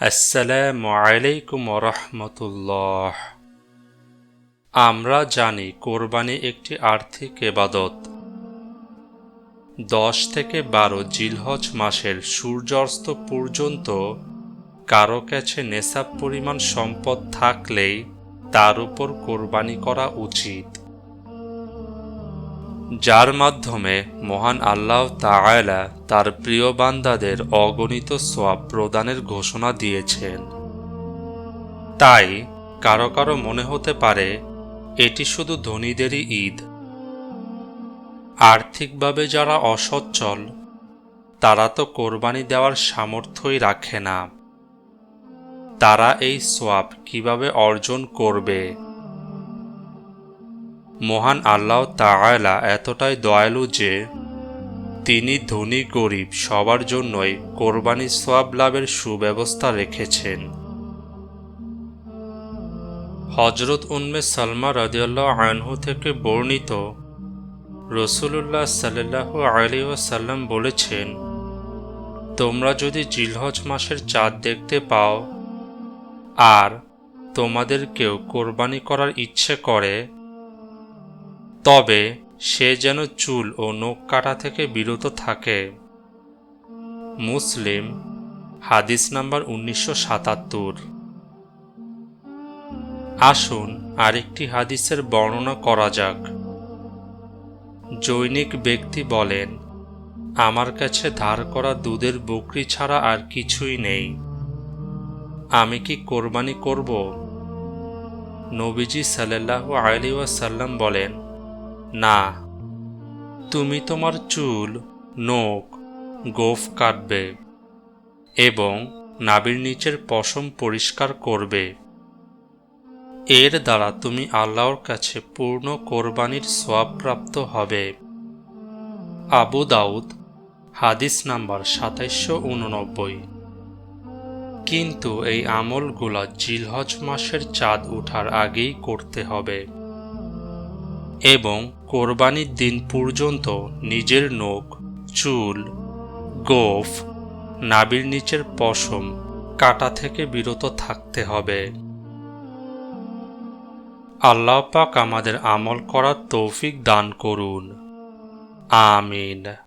আসসালামু আলাইকুম রহমতুল্লাহ। আমরা জানি কোরবানি একটি আর্থিক এবাদত দশ থেকে বারো জিলহজ মাসের সূর্যাস্ত পর্যন্ত কারও কাছে নেশাব পরিমাণ সম্পদ থাকলেই তার উপর কোরবানি করা উচিত। যার মাধ্যমে মহান আল্লাহ তাআলা তার প্রিয় বান্দাদের অগণিত সোয়াব প্রদানের ঘোষণা দিয়েছেন। তাই কারও কারও মনে হতে পারে, এটি শুধু ধনীদেরই ঈদ। আর্থিকভাবে যারা অসচ্ছল, তারা তো কোরবানি দেওয়ার সামর্থ্যই রাখে না। তারা এই সোয়াব কীভাবে অর্জন করবে? মহান আল্লাহ তাআলা এতটাই দয়ালু যে তিনি ধনী গরিব সবার জন্যই কোরবানি সোয়াব লাভের সুব্যবস্থা রেখেছেন। হজরত উন্মে সালমা রাদিয়াল্লাহ আনহু থেকে বর্ণিত রসুল্লাহ সাল্লাহ আলী ওয়াসাল্লাম বলেছেন, তোমরা যদি জিলহজ মাসের চাঁদ দেখতে পাও আর তোমাদের কেউ কোরবানি করার ইচ্ছে করে তবে সে যেন চুল ও নখ কাটা থেকে বিরত থাকে। মুসলিম, হাদিস নাম্বার উনিশশো সাতাত্তর। আসুন আরেকটি হাদিসের বর্ণনা করা যাক। জৈনিক ব্যক্তি বলেন, আমার কাছে ধার করা দুধের বকরি ছাড়া আর কিছুই নেই। আমি কি কোরবানি করব? নবীজি সাল্লাহ আলী ওয়াসাল্লাম বলেন না, তুমি তোমার চুল, নখ, গোফ কাটবে এবং নাবির নিচের পশম পরিষ্কার করবে। এর দ্বারা তুমি আল্লাহর কাছে পূর্ণ কোরবানির সোয়াবপ্রাপ্ত হবে। আবু দাউদ, হাদিস নাম্বার সাতাইশশো উননব্বই। কিন্তু এই আমলগুলা জিলহজ মাসের চাঁদ ওঠার আগেই করতে হবে এবং কোরবানির দিন পর্যন্ত নিজের নখ, চুল, গোফ, নাবির নিচের পশম, কাটা থেকে বিরত থাকতে হবে। আল্লাহ পাক আমাদের আমল করার তৌফিক দান করুন। আমিন।